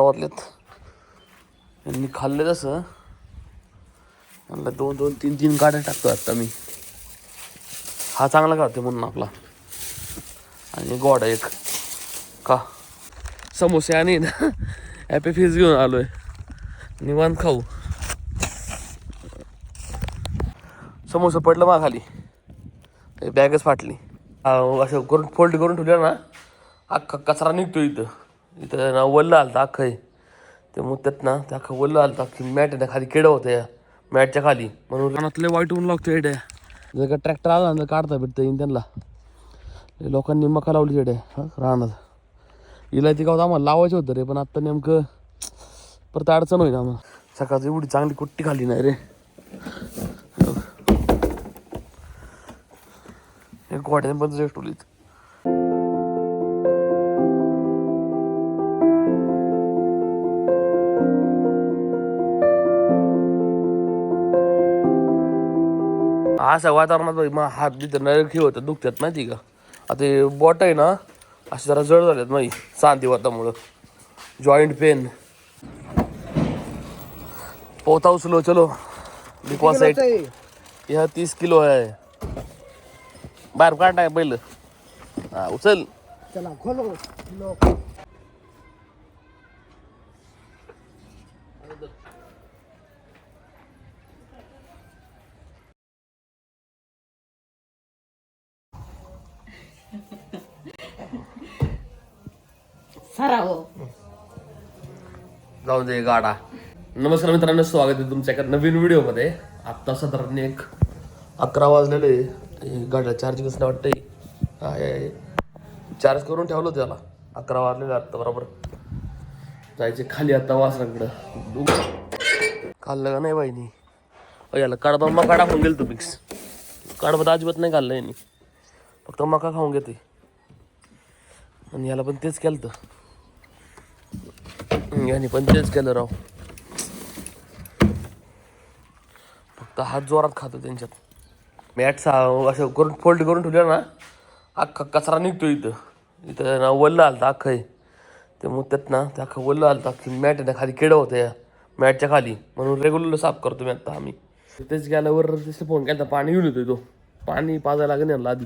गावातलेत यांनी खाल्ले तसं म्हणलं दोन दोन तीन तीन गाड्या टाकतो आता मी. हा चांगला खातो म्हणून आपला. आणि गोडा एक. का? समोसे आणि ना हॅपी फीज घेऊन आलोय. निवांत खाऊ. समोसा पडलं मा खाली बॅगच फाटली. असं करून फोल्ड करून ठेवलं ना अख्खा कचरा निघतो इथं. इथं ना वल्ल आलं अख्खं ते मुत्यात ना ते अख्खं वल्ल आलं अख्खी मॅट ना खाली किडं होतं या मॅटच्या खाली. म्हणून रानातले वाईट ऊन लागतो एड्या जर का ट्रॅक्टर आला ना काढता भेटतं येईन त्यांना. लोकांनी मका लावली एड्या हा रानात. हिला ती गावात आम्हाला लावायचं होतं रे पण आत्ता नेमकं परत अडचण होईल आम्हाला. सकाळची एवढी चांगली कुट्टी खाल्ली नाही रे. हे गोड्याने पण रेस्ट होलीत अशा वातावरणात मग हात बितर नरखी होतात दुखतात माहिती का? आता हे बोट आहे ना असे जरा जड झालेत माही सांधी वातामुळं. जॉईंट पेन पोता उचलो चलो. बिकॉज साईड यह तीस किलो है बाहेर काढ पहिलं. हा उचल. चला खोलो. म्हणजे गाडा. नमस्कार मित्रांनो स्वागत आहे तुमच्या एका नवीन व्हिडिओमध्ये. आत्ता साधारण एक अकरा वाजलेले गाड्या चार्जिंगच नाही वाटतंय? काय आहे चार्ज करून ठेवलं होतं त्याला. अकरा वाजलेले आत्ता बरोबर. जायचे खाली आता वासरांकडं. खाल्लं का नाही बाईनी अ, याला कडबा मका टाकून गेलं तू मिक्स कडबा तर अजिबात नाही खाल्लं यांनी. फक्त मका खाऊन घेते आणि याला पण तेच केलं तर याने पण तेच केलं राव. फक्त हात जोरात खातो त्यांच्यात. मॅट असं करून फोल्ड करून ठेवलं ना अख्खा कचरा निघतो इथं. इथं ना वल्ल आलं अख्खं आहे ते मुत्यात ना ते अख्खं वल्ल आलं अख्खी. मॅट ना खाली केडं होतं या मॅटच्या खाली. म्हणून रेग्युलर साफ करतो मी आता आम्ही. तेच गेल्यावर तसं फोन केला पाणी घेऊन येतोय तो. पाणी पाजायला लागेल यांना आधी.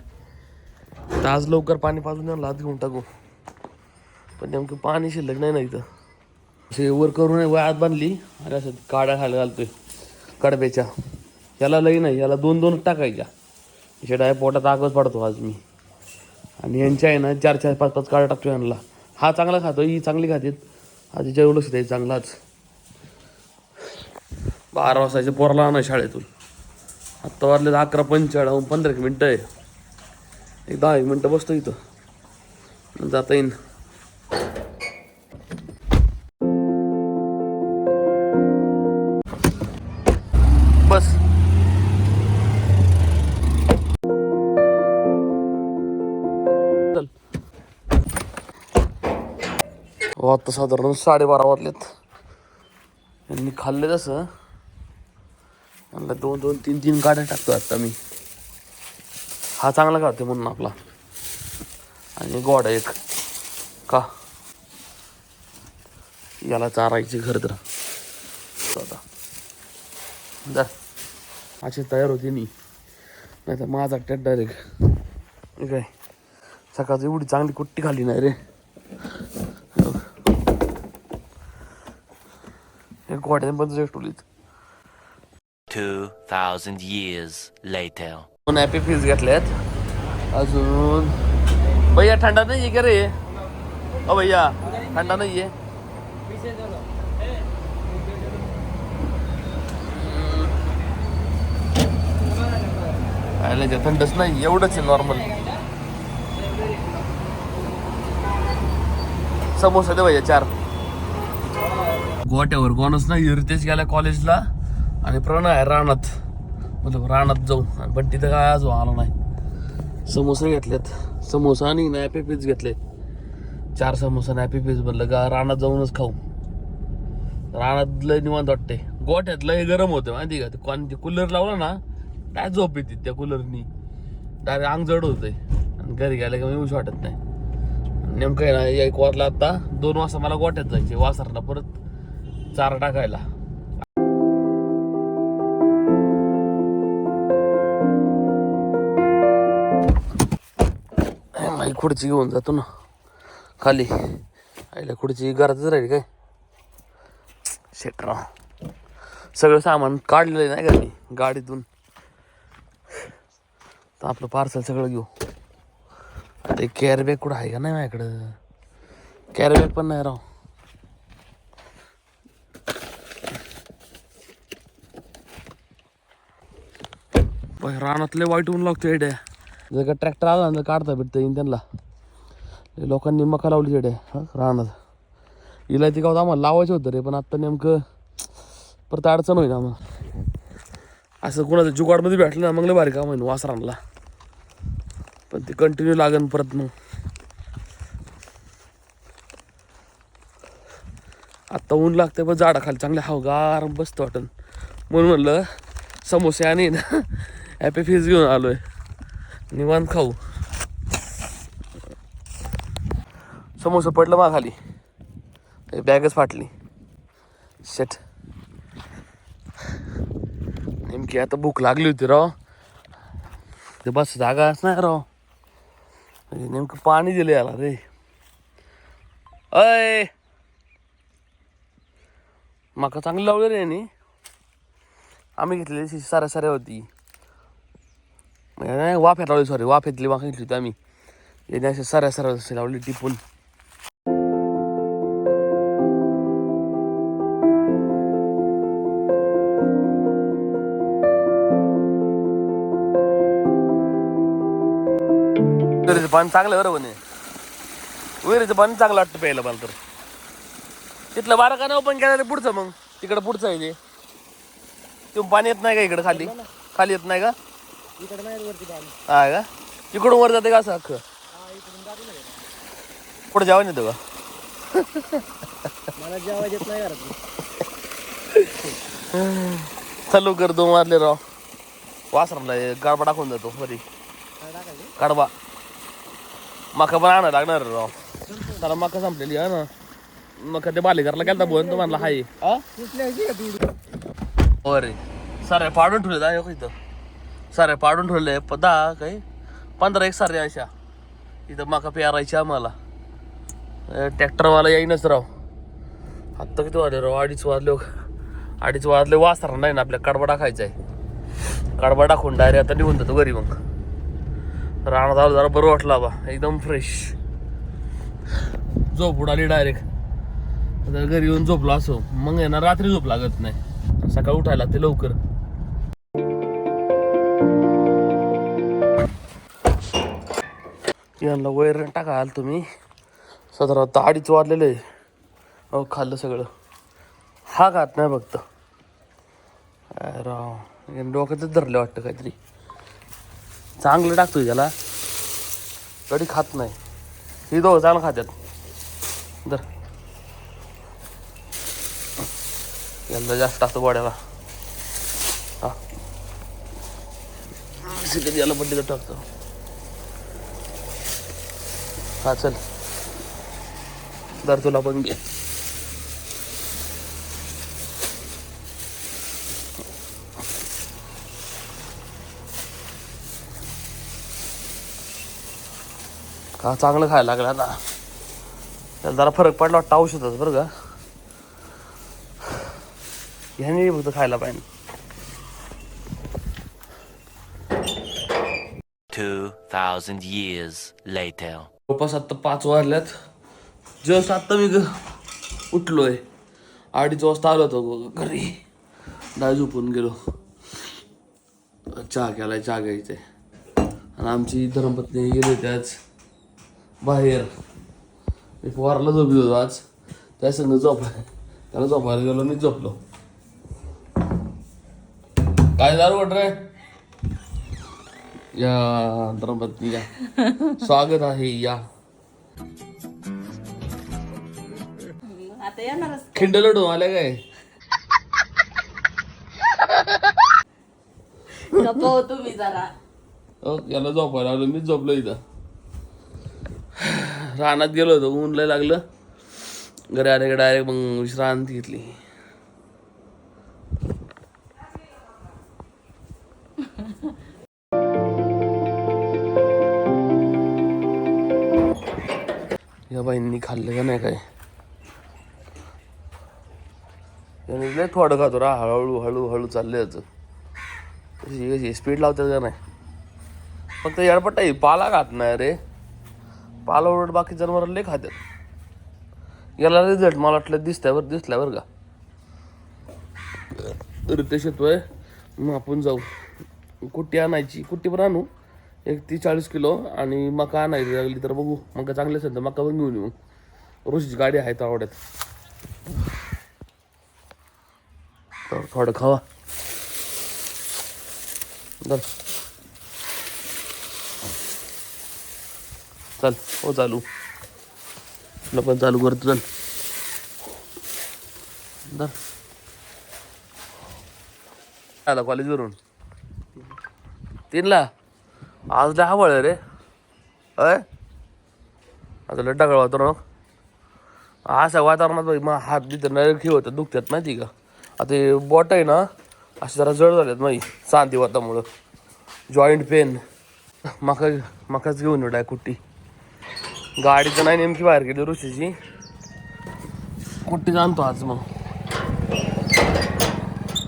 तर आज लवकर पाणी पाजून यांना आधी घेऊन टाकू. पण नेमकं पाणी शिल्लक नाही ना इथं. असे वर करून वयात बांधली. आणि असं काड्या खायला घालतोय कडब्याच्या. याला लई नाही याला दोन दोन टाकायच्या. याच्या डाय पोटात आगच पडतो आज मी. आणि यांच्या आहे ना चार चार पाच पाच काड्या टाकतो यांना. हा चांगला खातो ही चांगली खातेत आज हिच्या एवढंच द्यायचं चांगलाच. बारा वाजताच्या पोराला आणा शाळेतून. आत्ता वाजले अकरा पंचेचाळीस पंधरा एक मिनटं आहे. एक दहा एक मिनटं बसतो इथं. जाता येईन. वाजता साधारण साडेबारा वाजलेत. यांनी खाल्ले तसं. म्हणलं दोन दोन तीन तीन गाड्या टाकतो आत्ता मी. हा चांगला खातो म्हणून आपला. आणि गोडा एक. का? याला चारायची घर तर. आता जा. अशी तयार होते नी नाही तर माझा टेट डायरेक्ट काय? सकाळची एवढी चांगली कुट्टी खाल्ली नाही रे. गोट्याने पण रेस्ट होलीत 2,000 years later. दोन हॅपी फीज घेतल्यात अजून भैया थंडा नाही आहे का रे अ भैया थंडा नाही आहे थंडच नाही एवढंच आहे नॉर्मल समोसा दे भैया चार. गोट्यावर. कोणच नाही रितेश गेला कॉलेजला आणि प्रणय आहे रानात. मतलब रानात जाऊ पण तिथं काय आज आला नाही. समोसे घेतलेत. समोसा आणि नॅपी पीस घेतले चार समोसा नॅपी पीस बनलं. का रानात जाऊनच खाऊ. रानात लय निवांत वाटते गोठ्यात लय गरम होते माहिती का? ते कोण कूलर लावला ना काय झोप येते त्या कूलरनी डायरेक्ट अंग जड होते आणि घरी गेलं का येऊच वाटत नाही. नेमकं ना एक वाजला आता. दोन वाजता मला गोठ्यात जायचे वासरला परत. चारा टाकायला. आई खुर्ची घेऊन जातो ना खाली. आईला खुर्ची गरजच राहील काय? शेटराव सगळं सामान काढलेलं आहे नाही का मी गाडीतून. तर आपलं पार्सल सगळं घेऊ. ते कॅरीबॅग कुठं आहे का नाही माझ्याकडं? कॅरीबॅग पण नाही राव. बाई, रानातले वाईट ऊन लागतो एड्या जर का ट्रॅक्टर आला ना तर काढता भेटतं येईन त्यांना. लय लोकांनी मका लावली एड्या हं, रानात. इलायची गावात आम्हाला लावायचं होतं रे पण आत्ता नेमकं परत अडचण होईल आम्हाला. असं कोणाचं जुगाडमध्ये भेटलं ना मग लय भारी काम होईल वासरांना पण ते कंटिन्यू लागन परत मग. आत्ता ऊन लागते पण झाडाखाली चांगले हवगार बसतं वाटन. म्हणून म्हणलं समोसे आणि ना. हॅपी फीज घेऊन आलोय. निवांत खाऊ. समोसा पडलं मा खाली बॅगच फाटली. शेट नेमकी आता भूक लागली होती राव. ते बस जागाच नाही राव. म्हणजे नेमकं पाणी दिलं याला रे. अय! मका चांगली लावली रे यांनी. आम्ही घेतलेली शी साऱ्या साऱ्या होती. नाही वाफ्यात लावली सॉरी वाफ्यातली वाफा घेतली होती आम्ही. याने अशा साऱ्या साऱ्या अशी लावली टिपून. विहिरीचं पाणी चांगलं आहे बरं म्हणे विहिरीचं पाणी चांगलं वाटतं प्यायला मला तर. तिथलं बारा का ओपन केलं पुढचं मग. तिकडं पुढचं आहे ते. पाणी येत नाही का इकडं खाली? खाली येत नाही का? इकडे नाही वरती पाणी हा का? इकडून वर जाते का असं अख्खं? पुढे जेवण येतं का? मला जेवायला येत नाही घरात. चालू कर दोन वाजले राव. वासराला गाडबा टाकून जातो वरी. काय टाकायचं? कडबा मका पण आणा लागणार रे राव. त्याला मका संपलेली आहे ना. मका ते बालिकारला गेलता बोन तो म्हणला हाय. कुठल्या का तू? अरे सारे पाडून ठेवले आहे इथं. सारे पाडून ठेवले. प- दहा काही पंधरा एक सारे अशा. इथं मका पेरायची आम्हाला. ट्रॅक्टरवाला येईनच राव. आत्ता किती वाजले राव? अडीच वाजले हो. अडीच वाजले. वासरा नाही ना आपल्या कडबा टाकायचा आहे कडबा टाकून डायरेक्ट आता निघून जातो घरी मग. राणा आलो जरा बरं वाटलं बा. एकदम फ्रेश झोप उडाली डायरेक्ट घरी येऊन झोपलो असो. मग आहे ना रात्री झोप लागत नाही. सकाळी उठायला ते लवकर. यांना वैरण टाका आल तुम्ही साधारणतः अडीच आहे. अहो खाल्लं सगळं. हा खात नाही फक्त. अरे राव यानं डोक्यातच धरलं वाटतं काहीतरी. चांगलं टाकतोय त्याला. तरी खात नाही. ही दोघं चांगलं खात्यात. दर यंदा जास्त टाकतो गोड्याला हा. कधी याला बड्डीला टाकतो. हा चल. जर तुला पण घे. का चांगलं खायला लागलं आता? त्याला जरा फरक पडला वाटतं औषधच बरं का? ह्याने फक्त खायला पाहिजे. 2,000 years later. जवळपास आत्ता पाच वाजल्यात. जस्ट आत्ता मी उठलो आहे अडीच वाजता आलो होतो घरी. दाय झोपून गेलो. चहा केलाय चहा घ्यायचे आणि आमची धर्मपत्नी गेली होती आज बाहेर. मी पोराला झोपी होतो आज. त्या संग झोप त्याला झोपायला गेलो मी झोपलो. काय दारू वाट रे या धर्मपत्नी या स्वागत आहे या. आता येणारच आल्या काय? गप्प हो तुम्ही जरा. अहो, याला झोपायला आलो मी झोपलो इथं. रानात गेलो होतो ऊन लय लागलं. घरी आले डायरेक्ट मग विश्रांती घेतली. खाल्लं का नाही काय? त्याने लय थोडं खातो रा हळूहळू हळूहळू चाललं याचं. कशी स्पीड लावतात का नाही? फक्त येडपट्टा पाला खात नाही रे. पाला उलट बाकी जनावर लय खातात याला रिझल्ट मला वाटलं दिसल्यावर बरं बरं का. रितेश येतोय मग आपण जाऊ. कुट्टी आणायची कुट्टी पण आणू. एक ती चाळीस किलो आणि मका आणायची लागली तर बघू. मका चांगली असेल तर मका पण घेऊन येऊ. ऋषीची गाडी आहे तर आवडत तर थोडं खावा. बर चल हो चालू. तुला पण चालू करतो चल. बर आला कॉलेजवरून. तीनला? आज लय हवळ रे. अय. आता लड्डा टाकळ वातावरण. अशा वातावरणात बघ मग हात तिथं नरखी होतं दुखतात माहिती का? आता हे बॉट आहे ना असे जरा जड झालेत माही चांदी वातामुळं. जॉईंट पेन मका मकाच घेऊन येऊ डाय कुट्टी. गाडीचं नाही नेमकी बाहेर गेली ऋषीची. कुट्टी आणतो आज मग.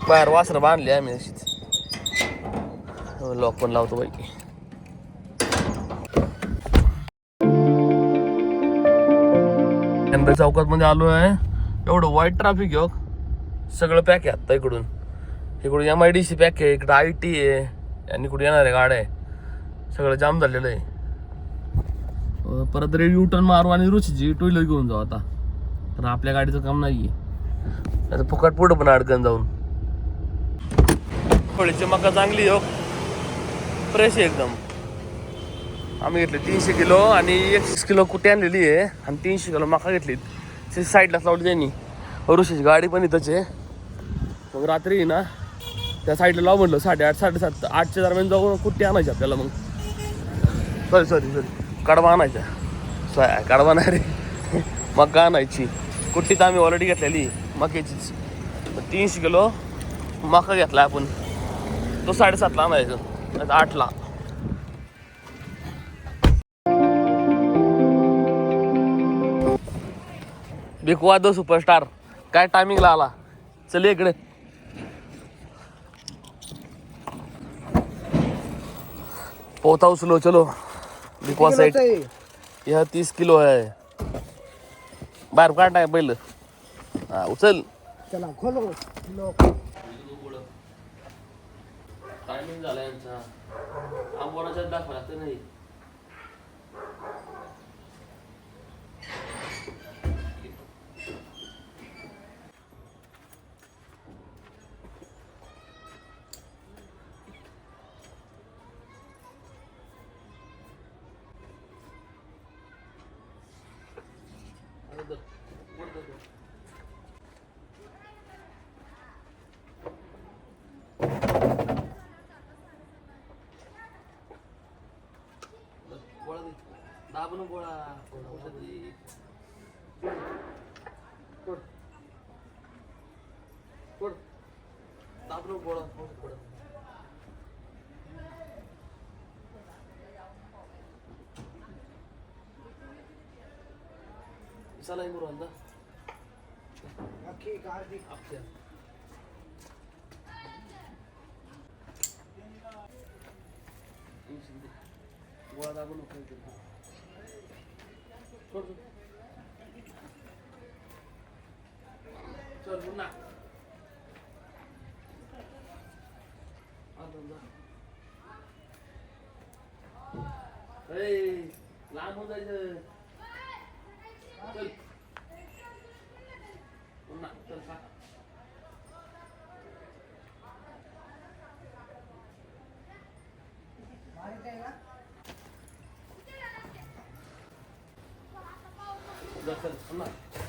बाहेर वासरं बांधली आम्ही अशीच. लॉक पण लावतो बाई. एनबे चौकात मध्ये आलो आहे. एवढं वाईट ट्रॅफिक हो. सगळं पॅक आहे आत्ता इकडून. इकडून M I D C pack आहे इकडं आय टी आहे आणि इकडून येणार आहे गाड्या आहे. सगळं जाम झालेलं आहे. परत रे यू टर्न मारू आणि रुचीची टू व्हीलर घेऊन जाऊ आता. तर आपल्या गाडीचं काम नाही आहे आता फुकट पुढं पण अडकन जाऊन. थोडीची मका चांगली हो. फ्रेश आहे एकदम. आम्ही घेतले तीनशे किलो आणि एकशे किलो कुठे आणलेली आहे आणि तीनशे किलो माका घेतली ती साईडलाच लावली त्यांनी. ऋषीची गाडी पण इथंच आहे. मग रात्री ना त्या साईडला लाव म्हटलं साडेआठ साडेसात आठच्या दरम्यान जाऊन कुठे आणायची आपल्याला मग? सॉरी सॉरी सॉरी कडवा आणायचा. सॉय कडवा नाही रे. मका आणायची. कुठली तर आम्ही ऑलरेडी घेतलेली. मक्याचीच. तीनशे किलो मका घेतला आपण. तो साडेसातला आणायचं. आठला. बिकवा दो सुपरस्टार काय टायमिंगला आला? चल इकडे. पोता उचलो चलो. बिकवा साइड यह तीस किलो है बाहेर काढ आहे पहिलं. हा उचल. चला खोलो. टायमिंग झाला यांचा. आंबोनाच्या दाखवा लागतं नाही. அவனும் போடா போட்டது போடு போடு சாப்பிடும் போட போட்டு போடு விசால ஐநூறு வந்தா கார்த்திக் அப்படியா போடாதாகணும் உட்காந்து नको इथे. सोड, सोड. चल पुन्हा आता जा. ए, जा, चल पुन्हा